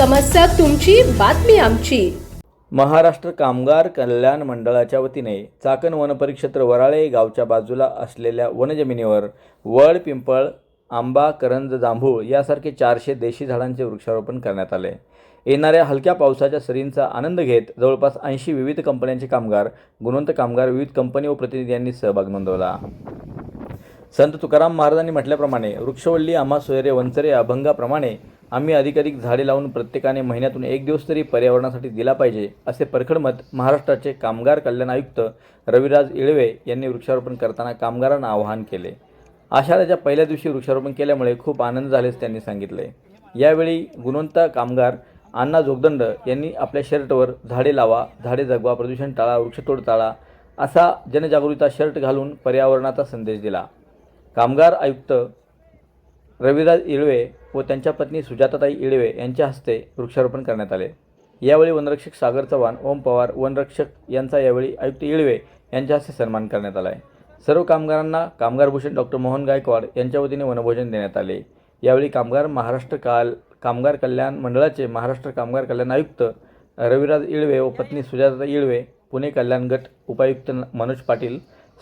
समस्या तुमची बातमी आमची. महाराष्ट्र कामगार कल्याण मंडळाच्या वतीने चाकण वनपरिक्षेत्र वराळे गावच्या बाजूला असलेल्या वनजमिनीवर वड पिंपळ आंबा करंज जांभूळ यासारखे चारशे देशी झाडांचे वृक्षारोपण करण्यात आले. येणाऱ्या हलक्या पावसाच्या सरींचा आनंद घेत जवळपास ऐंशी विविध कंपन्यांचे कामगार गुणवंत कामगार विविध कंपनी व प्रतिनिधी यांनी सहभाग नोंदवला. संत तुकाराम महाराजांनी म्हटल्याप्रमाणे वृक्षवल्ली आम्हा सोयरे वंचरे अभंगाप्रमाणे आम्ही अधिकाधिक झाडे लावून प्रत्येकाने महिन्यातून एक दिवस तरी पर्यावरणासाठी दिला पाहिजे असे परखड मत महाराष्ट्राचे कामगार कल्याण आयुक्त रविराज इळवे यांनी वृक्षारोपण करताना कामगारांना आवाहन केले. आषाढाच्या पहिल्या दिवशी वृक्षारोपण केल्यामुळे खूप आनंद झाल्याचे त्यांनी सांगितले. यावेळी गुणवंत कामगार अण्णा जोगदंड यांनी आपल्या शर्टवर झाडे लावा झाडे जगवा प्रदूषण टाळा वृक्षतोड टाळा असा जनजागृतीचा शर्ट घालून पर्यावरणाचा संदेश दिला. कामगार आयुक्त रविराज इळवे व त्यांच्या पत्नी सुजाताताई इळवे यांच्या हस्ते वृक्षारोपण करण्यात आले. यावेळी वनरक्षक सागर चव्हाण ओम पवार वनरक्षक यांचा यावेळी आयुक्त इळवे यांच्या हस्ते सन्मान करण्यात आला आहे सर्व कामगारांना कामगारभूषण डॉक्टर मोहन गायकवाड यांच्या वतीने वनभोजन देण्यात आले. यावेळी कामगार महाराष्ट्र काल कामगार कल्याण मंडळाचे महाराष्ट्र कामगार कल्याण आयुक्त रविराज इळवे व पत्नी सुजाता इळवे पुणे कल्याण गट उपायुक्त मनोज पाटील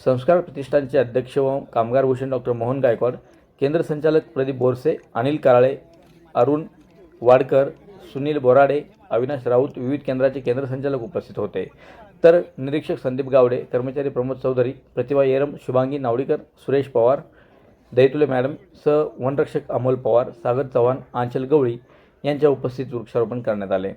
संस्कार प्रतिष्ठानचे अध्यक्ष व कामगार भूषण डॉक्टर मोहन गायकवाड केंद्र संचालक प्रदीप बोरसे अनिल काराळे अरुण वाडकर सुनील बोराडे अविनाश राऊत विविध केंद्राचे केंद्र संचालक उपस्थित होते. तर निरीक्षक संदीप गावडे कर्मचारी प्रमोद चौधरी प्रतिभा येरम शुभांगी नावडीकर सुरेश पवार दैतुले मॅडम स वनरक्षक अमोल पवार सागर चव्हाण आंचल गवळी यांच्या उपस्थित वृक्षारोपण करण्यात आले.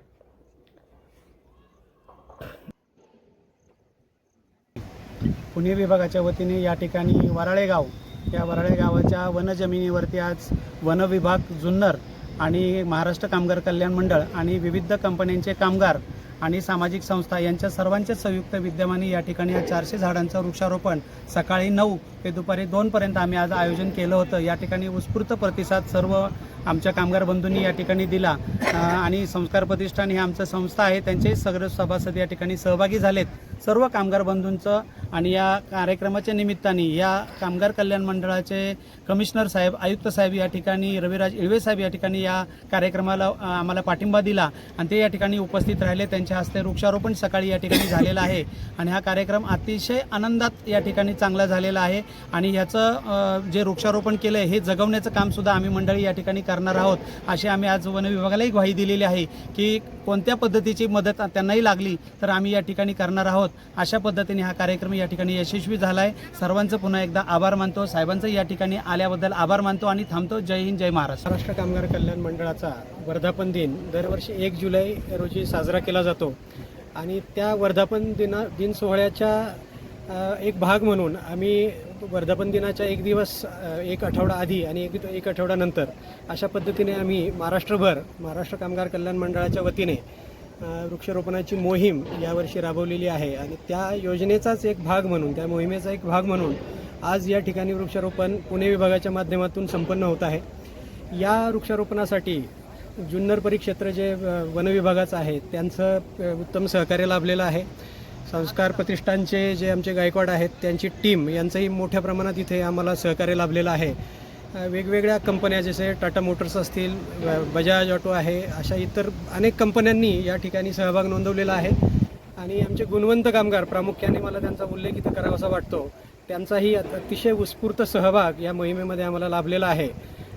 पुणे विभागाच्या वतीने या ठिकाणी वराळे गाव या वराळे गावाच्या वनजमिनीवरती आज वन विभाग जुन्नर आणि महाराष्ट्र कामगार कल्याण मंडळ आणि विविध कंपन्यांचे कामगार आणि सामाजिक संस्था यांच्या सर्वांच्या संयुक्त विद्यमाने या ठिकाणी या चारशे झाडांचं वृक्षारोपण सकाळी नऊ ते दुपारी दोनपर्यंत आम्ही आज आयोजन केलं होतं. या ठिकाणी उत्स्फूर्त प्रतिसाद सर्व आमच्या कामगार बंधूंनी या ठिकाणी दिला. आणि संस्कार प्रतिष्ठान ही आमचं संस्था आहे. त्यांचे सगळे सभासद या ठिकाणी सहभागी झालेत. सर्व कामगार बंधूंचं आणि या कार्यक्रमाच्या निमित्ताने या कामगार कल्याण मंडळाचे कमिशनर साहेब आयुक्त साहेब या ठिकाणी रविराज इळवे साहेब या ठिकाणी या कार्यक्रमाला आम्हाला पाठिंबा दिला. आणि ते या ठिकाणी उपस्थित राहिले. त्यांच्या हस्ते वृक्षारोपण सकाळी या ठिकाणी झालेलं आहे. आणि हा कार्यक्रम अतिशय आनंदात या ठिकाणी चांगला झालेला आहे. आणि ह्याचं जे वृक्षारोपण केलं आहे हे जगवण्याचं कामसुद्धा आम्ही मंडळी या ठिकाणी करणार आहोत अशी आम्ही आज वन विभागालाही ग्वाही दिलेली आहे की कोणत्या पद्धतीची मदत त्यांनाही लागली तर आम्ही या ठिकाणी करणार आहोत. अशा पद्धतीने हा कार्यक्रम या ठिकाणी यशस्वी झाला आहे सर्वांचं पुन्हा एकदा आभार मानतो. साहेबांचं या ठिकाणी आल्याबद्दल आभार मानतो आणि थांबतो. जय हिंद जय महाराष्ट्र. महाराष्ट्र कामगार कल्याण मंडळाचा वर्धापन दिन दरवर्षी एक जुलै रोजी साजरा केला जातो. आणि त्या वर्धापन दिना दिन सोहळ्याच्या एक भाग म्हणून आम्ही वर्धापन दिनाच्या एक दिवस एक आठवडा आधी आणि एक एक आठवड्यानंतर अशा पद्धतीने आम्ही महाराष्ट्रभर महाराष्ट्र कामगार कल्याण मंडळाच्या वतीने वृक्षारोपणाची मोहीम यावर्षी राबवलेली आहे आणि त्या योजनेचाच एक भाग म्हणून त्या मोहिमेचा एक भाग म्हणून आज या ठिकाणी वृक्षारोपण पुणे विभागाच्या माध्यमातून संपन्न होत आहे. या वृक्षारोपणासाठी जुन्नर परिक्षेत्र जे वनविभागाचं आहे त्यांचं उत्तम सहकार्य लाभलेलं आहे. संस्कार प्रतिष्ठानचे जे आमचे गायकवाड आहेत त्यांची टीम यांचंही मोठ्या प्रमाणात इथे आम्हाला सहकार्य लाभलेलं आहे. वेगवेगळ्या कंपन्या जसे टाटा मोटर्स असतील ब- बजाज ऑटो आहे अशा इतर अनेक कंपन्यांनी या ठिकाणी सहभाग नोंदवलेला आहे. आणि आमचे गुणवंत कामगार प्रामुख्याने मला त्यांचा उल्लेख इथं करावासा वाटतो. त्यांचाही अतिशय उत्स्फूर्त सहभाग या मोहिमेमध्ये आम्हाला लाभलेला आहे.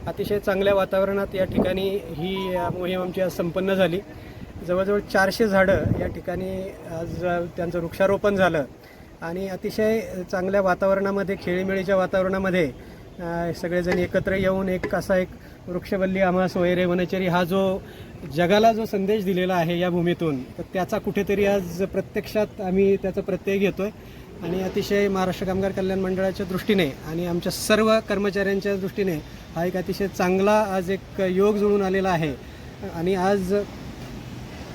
अतिशय चांगल्या वातावरणात या ठिकाणी ही मोहीम आमची आज संपन्न झाली. जवळजवळ चारशे झाडं या ठिकाणी आज त्यांचं वृक्षारोपण झालं. आणि अतिशय चांगल्या वातावरणामध्ये खेळीमेळीच्या वातावरणामध्ये सगळेजण एकत्र येऊन एक असा एक वृक्षवल्ली आम्हा वगैरे वनचरी हा जो जगाला जो संदेश दिलेला आहे या भूमीतून तर त्याचा कुठेतरी आज प्रत्यक्षात आम्ही त्याचा प्रत्यय घेतो आहे आणि अतिशय महाराष्ट्र कामगार कल्याण मंडळाच्या दृष्टीने आणि आमच्या सर्व कर्मचाऱ्यांच्या दृष्टीने हा एक अतिशय चांगला आज एक योग जुळून आलेला आहे. आणि आज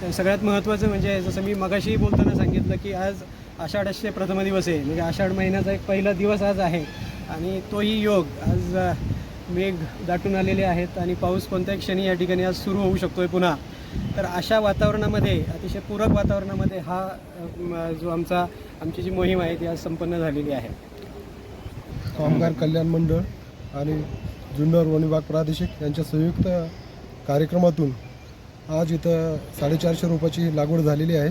सगळ्यात महत्त्वाचं म्हणजे जसं मी मगाशी बोलताना सांगितलं की आज आषाढस्य प्रथम दिवस आहे. म्हणजे आषाढ महिन्याचा एक पहिला दिवस आज आहे. आणि तोही योग. आज मेघ दाटून आलेले आहेत आणि पाऊस कोणत्याही क्षणी या ठिकाणी आज सुरू होऊ शकतो आहे पुन्हा. तर अशा वातावरणामध्ये अतिशय पूरक वातावरणामध्ये हा जो आमचा आमची जी मोहीम आहे ती आज संपन्न झालेली आहे. कामगार कल्याण मंडळ आणि जुन्नर वन विभाग प्रादेशिक यांच्या संयुक्त कार्यक्रमातून आज इथं साडेचारशे रोपाची लागवड झालेली आहे.